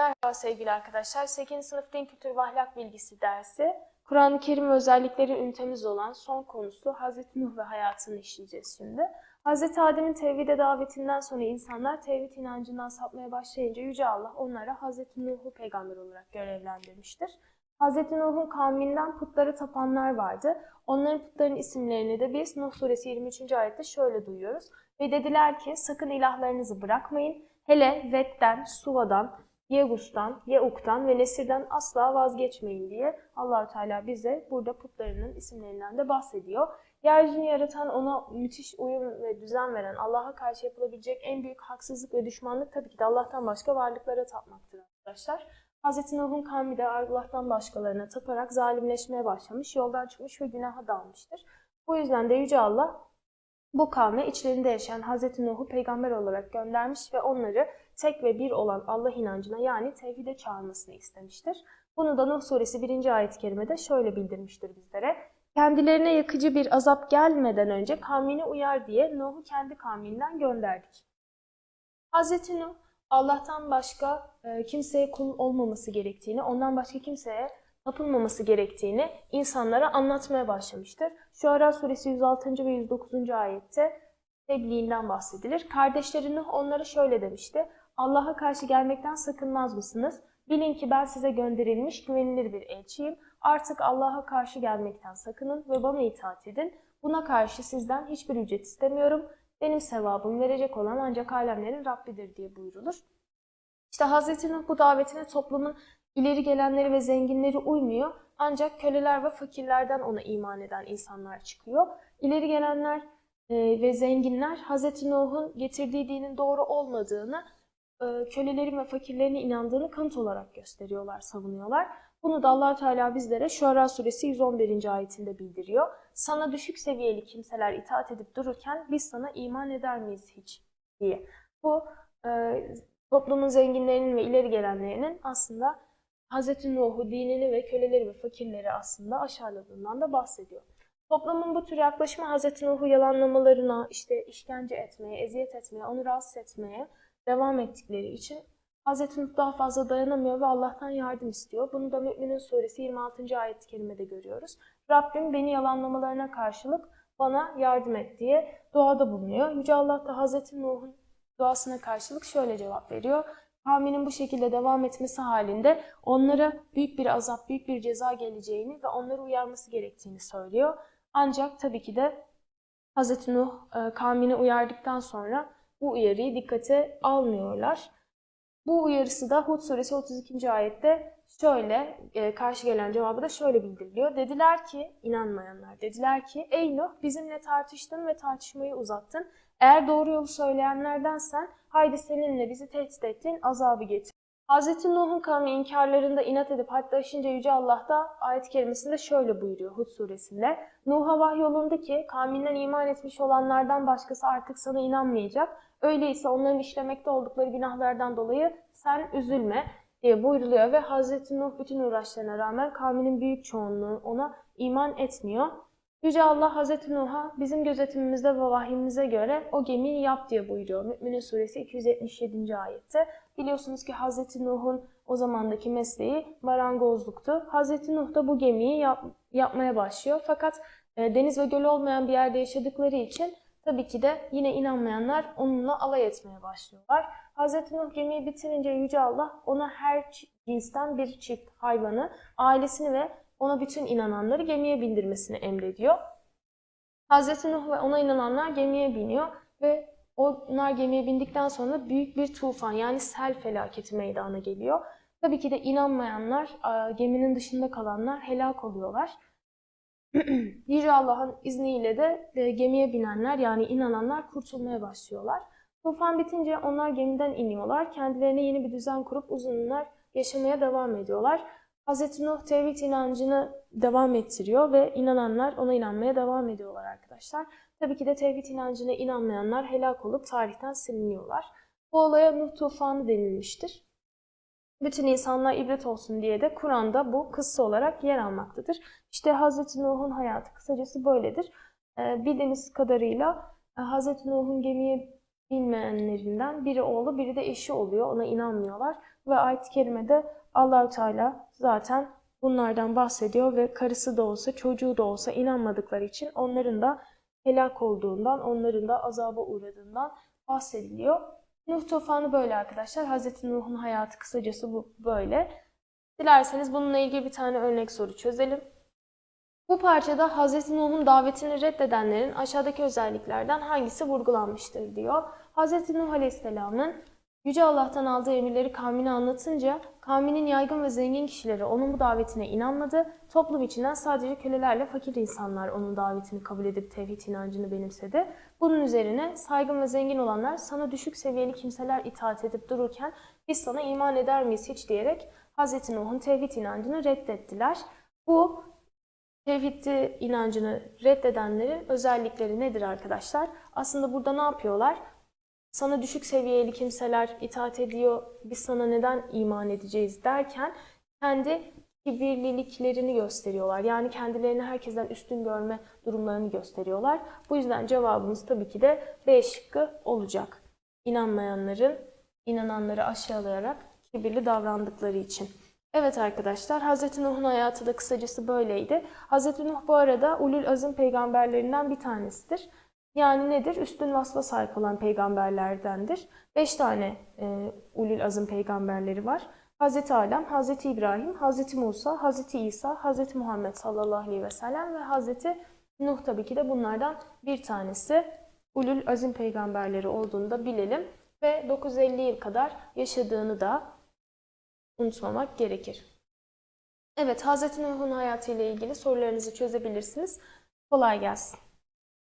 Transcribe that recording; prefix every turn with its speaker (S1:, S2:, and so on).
S1: Merhaba sevgili arkadaşlar. 8. sınıf Din Kültürü ve Ahlak Bilgisi dersi. Kur'an-ı Kerim özellikleri ünitemiz olan son konusu Hz. Nuh ve hayatını işleyeceğiz şimdi. Hz. Adem'in tevhide davetinden sonra insanlar tevhid inancından sapmaya başlayınca Yüce Allah onlara Hz. Nuh'u peygamber olarak görevlendirmiştir. Hz. Nuh'un kavminden putlara tapanlar vardı. Onların putların isimlerini de biz Nuh suresi 23. ayette şöyle duyuyoruz. Ve dediler ki sakın ilahlarınızı bırakmayın. Hele Vet'ten, Suva'dan, Yegus'tan, Yeuk'tan ve Nesir'den asla vazgeçmeyin diye Allahü Teala bize burada putlarının isimlerinden de bahsediyor. Yeryüzünü yaratan, ona müthiş uyum ve düzen veren, Allah'a karşı yapılabilecek en büyük haksızlık ve düşmanlık tabii ki de Allah'tan başka varlıklara tapmaktır arkadaşlar. Hz. Nuh'un kavmi de Allah'tan başkalarına taparak zalimleşmeye başlamış, yoldan çıkmış ve günaha dalmıştır. Bu yüzden de Yüce Allah bu kavme içlerinde yaşayan Hz. Nuh'u peygamber olarak göndermiş ve onları tek ve bir olan Allah inancına yani tevhide çağırmasını istemiştir. Bunu da Nuh suresi 1. ayet-i kerimede şöyle bildirmiştir bizlere. Kendilerine yakıcı bir azap gelmeden önce kavmini uyar diye Nuh'u kendi kavminden gönderdik. Hz. Nuh Allah'tan başka e, kimseye kul olmaması gerektiğini, ondan başka kimseye tapılmaması gerektiğini insanlara anlatmaya başlamıştır. Şuara suresi 106. ve 109. ayette tebliğinden bahsedilir. Kardeşleri Nuh onlara şöyle demişti. Allah'a karşı gelmekten sakınmaz mısınız? Bilin ki ben size gönderilmiş güvenilir bir elçiyim. Artık Allah'a karşı gelmekten sakının ve bana itaat edin. Buna karşı sizden hiçbir ücret istemiyorum. Benim sevabım verecek olan ancak alemlerin Rabbidir diye buyurulur. İşte Hz. Nuh bu davetine toplumun ileri gelenleri ve zenginleri uymuyor. Ancak köleler ve fakirlerden ona iman eden insanlar çıkıyor. İleri gelenler e, ve zenginler Hz. Nuh'un getirdiği dinin doğru olmadığını, e, kölelerin ve fakirlerin inandığını kanıt olarak gösteriyorlar, savunuyorlar. Bunu da allah Teala bizlere Şuara suresi 111. ayetinde bildiriyor. Sana düşük seviyeli kimseler itaat edip dururken biz sana iman eder miyiz hiç diye. Bu e, toplumun zenginlerinin ve ileri gelenlerinin aslında Hz. Nuh'u, dinini ve köleleri ve fakirleri aslında aşağıladığından da bahsediyor. Toplumun bu tür yaklaşımı Hz. Nuh'u yalanlamalarına, işte işkence etmeye, eziyet etmeye, onu rahatsız etmeye devam ettikleri için Hz. Nuh daha fazla dayanamıyor ve Allah'tan yardım istiyor. Bunu da Mü'minin suresi 26. ayet-i kerimede görüyoruz. Rabbim beni yalanlamalarına karşılık bana yardım et diye duada bulunuyor. Yüce Allah da Hz. Nuh'un duasına karşılık şöyle cevap veriyor. Kavminin bu şekilde devam etmesi halinde onlara büyük bir azap, büyük bir ceza geleceğini ve onları uyarması gerektiğini söylüyor. Ancak tabii ki de Hz. Nuh e, kavmini uyardıktan sonra bu uyarıyı dikkate almıyorlar. Bu uyarısı da Hud suresi 32. ayette şöyle e, karşı gelen cevabı da şöyle bildiriliyor. Dediler ki inanmayanlar dediler ki ey Nuh bizimle tartıştın ve tartışmayı uzattın. Eğer doğru yolu söyleyenlerdensen haydi seninle bizi tehdit ettiğin azabı getir. Hz. Nuh'un kavmi inkarlarında inat edip hatta aşınca Yüce Allah da ayet-i kerimesinde şöyle buyuruyor Hud suresinde. Nuh'a vahyolundu ki kavminden iman etmiş olanlardan başkası artık sana inanmayacak. Öyleyse onların işlemekte oldukları günahlardan dolayı sen üzülme diye buyruluyor ve Hz. Nuh bütün uğraşlarına rağmen kavminin büyük çoğunluğu ona iman etmiyor. Yüce Allah Hz. Nuh'a bizim gözetimimizde ve vahyimize göre o gemiyi yap diye buyuruyor. Mü'minin suresi 277. ayette. Biliyorsunuz ki Hz. Nuh'un o zamandaki mesleği marangozluktu. Hz. Nuh da bu gemiyi yap, yapmaya başlıyor. Fakat e, deniz ve göl olmayan bir yerde yaşadıkları için tabii ki de yine inanmayanlar onunla alay etmeye başlıyorlar. Hz. Nuh gemiyi bitirince Yüce Allah ona her cinsten bir çift hayvanı, ailesini ve ona bütün inananları gemiye bindirmesini emrediyor. Hz. Nuh ve ona inananlar gemiye biniyor ve onlar gemiye bindikten sonra büyük bir tufan yani sel felaketi meydana geliyor. Tabii ki de inanmayanlar, geminin dışında kalanlar helak oluyorlar. Yüce Allah'ın izniyle de e, gemiye binenler yani inananlar kurtulmaya başlıyorlar. Tufan bitince onlar gemiden iniyorlar. Kendilerine yeni bir düzen kurup uzun yıllar yaşamaya devam ediyorlar. Hz. Nuh tevhid inancını devam ettiriyor ve inananlar ona inanmaya devam ediyorlar arkadaşlar. Tabii ki de tevhid inancına inanmayanlar helak olup tarihten siliniyorlar. Bu olaya Nuh tufanı denilmiştir. Bütün insanlar ibret olsun diye de Kur'an'da bu kıssa olarak yer almaktadır. İşte Hz. Nuh'un hayatı kısacası böyledir. Ee, bildiğiniz kadarıyla e, Hz. Nuh'un gemiye binmeyenlerinden biri oğlu biri de eşi oluyor. Ona inanmıyorlar. ve ayet-i kerimede Allahü Teala zaten bunlardan bahsediyor ve karısı da olsa çocuğu da olsa inanmadıkları için onların da helak olduğundan, onların da azaba uğradığından bahsediliyor. Nuh tufanı böyle arkadaşlar. Hazreti Nuh'un hayatı kısacası bu böyle. Dilerseniz bununla ilgili bir tane örnek soru çözelim. Bu parçada Hazreti Nuh'un davetini reddedenlerin aşağıdaki özelliklerden hangisi vurgulanmıştır diyor. Hazreti Nuh Aleyhisselam'ın Yüce Allah'tan aldığı emirleri kavmine anlatınca kavminin yaygın ve zengin kişileri onun bu davetine inanmadı. Toplum içinden sadece kölelerle fakir insanlar onun davetini kabul edip tevhid inancını benimsedi. Bunun üzerine saygın ve zengin olanlar sana düşük seviyeli kimseler itaat edip dururken biz sana iman eder miyiz hiç diyerek Hz. Nuh'un tevhid inancını reddettiler. Bu tevhid inancını reddedenlerin özellikleri nedir arkadaşlar? Aslında burada ne yapıyorlar? Sana düşük seviyeli kimseler itaat ediyor, biz sana neden iman edeceğiz derken kendi kibirliliklerini gösteriyorlar. Yani kendilerini herkesten üstün görme durumlarını gösteriyorlar. Bu yüzden cevabımız tabii ki de B şıkkı olacak. İnanmayanların inananları aşağılayarak kibirli davrandıkları için. Evet arkadaşlar, Hz. Nuh'un hayatı da kısacası böyleydi. Hz. Nuh bu arada ulul azim peygamberlerinden bir tanesidir. Yani nedir? Üstün vasfa sahip olan peygamberlerdendir. Beş tane e, ulul azim peygamberleri var. Hz. Adem, Hz. İbrahim, Hz. Musa, Hz. İsa, Hz. Muhammed sallallahu aleyhi ve sellem ve Hz. Nuh tabii ki de bunlardan bir tanesi. Ulul azim peygamberleri olduğunu da bilelim ve 950 yıl kadar yaşadığını da unutmamak gerekir. Evet, Hz. Nuh'un hayatıyla ilgili sorularınızı çözebilirsiniz. Kolay gelsin.